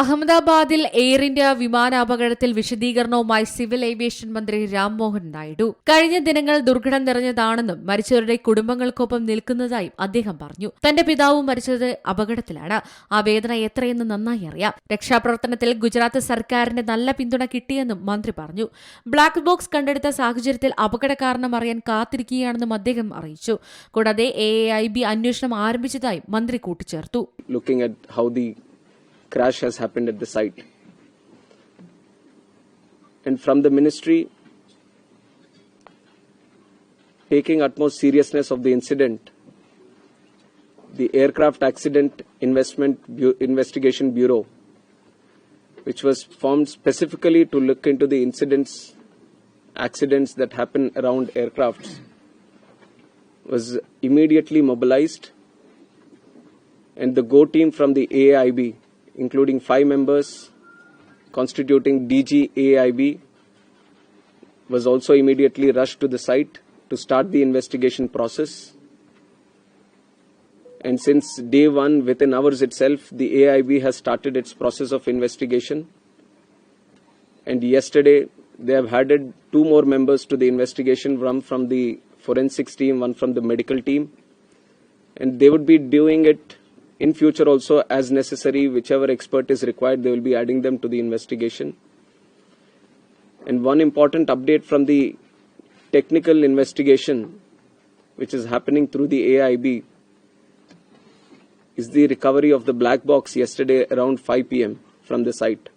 അഹമ്മദാബാദിൽ air India വിമാനാപകടത്തിൽ വിശദീകരണവുമായി civil aviation മന്ത്രി രാംമോഹൻ നായിഡു. കഴിഞ്ഞ ദിനങ്ങൾ ദുർഘടം നിറഞ്ഞതാണെന്നും മരിച്ചവരുടെ കുടുംബങ്ങൾക്കൊപ്പം നിൽക്കുന്നതായും അദ്ദേഹം പറഞ്ഞു. തന്റെ പിതാവും മരിച്ചത് അപകടത്തിലാണ്. ആ വേദന എത്രയെന്ന് നന്നായി അറിയാം. രക്ഷാപ്രവർത്തനത്തിൽ ഗുജറാത്ത് സർക്കാരിന്റെ നല്ല പിന്തുണ കിട്ടിയെന്നും മന്ത്രി പറഞ്ഞു. ബ്ലാക്ക് ബോക്സ് കണ്ടെടുത്ത സാഹചര്യത്തിൽ അപകട കാരണം അറിയാൻ കാത്തിരിക്കുകയാണെന്നും അദ്ദേഹം അറിയിച്ചു. കൂടാതെ എ ഐ ബി അന്വേഷണം ആരംഭിച്ചതായും മന്ത്രി കൂട്ടിച്ചേർത്തു. Crash has happened at the site. And from the ministry, taking utmost seriousness of the incident, the Aircraft Accident Investment Bu- Investigation Bureau, which was formed specifically to look into the incidents, accidents that happen around aircrafts, was immediately mobilized and the Go team from the AIB, including five members constituting DG AIB, was also immediately rushed to the site to start the investigation process. And since day one, within hours itself, the AIB has started its process of investigation. And yesterday, they have added two more members to the investigation one from the forensics team, one from the medical team. And they would be doing it in future also as necessary whichever expert is required they will be adding them to the investigation. And one important update from the technical investigation which is happening through the AIB is the recovery of the black box yesterday around 5 pm from the site.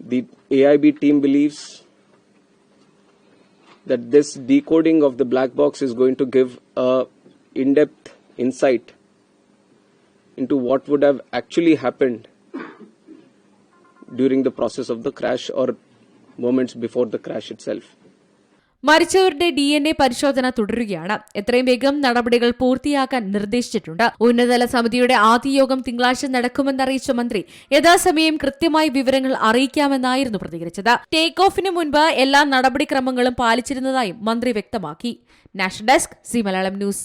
The AIB team believes that this decoding of the black box is going to give a in-depth insight into what would have actually happened during the process of the crash or moments before the crash itself. മരിച്ചവരുടെ D N A പരിശോധന തുടരുകയാണ്. എത്രയും വേഗം നടപടികൾ പൂർത്തിയാക്കാൻ നിർദ്ദേശിച്ചിട്ടുണ്ട്. ഉന്നതതല സമിതിയുടെ ആദ്യ യോഗം തിങ്കളാഴ്ച നടക്കുമെന്നറിയിച്ച മന്ത്രി യഥാസമയം കൃത്യമായി വിവരങ്ങൾ അറിയിക്കാമെന്നായിരുന്നു പ്രതികരിച്ചത്. ടേക്ക് ഓഫിന് മുൻപ് എല്ലാ നടപടിക്രമങ്ങളും പാലിച്ചിരുന്നതായും മന്ത്രി വ്യക്തമാക്കി. National desk Zee Malayalam news.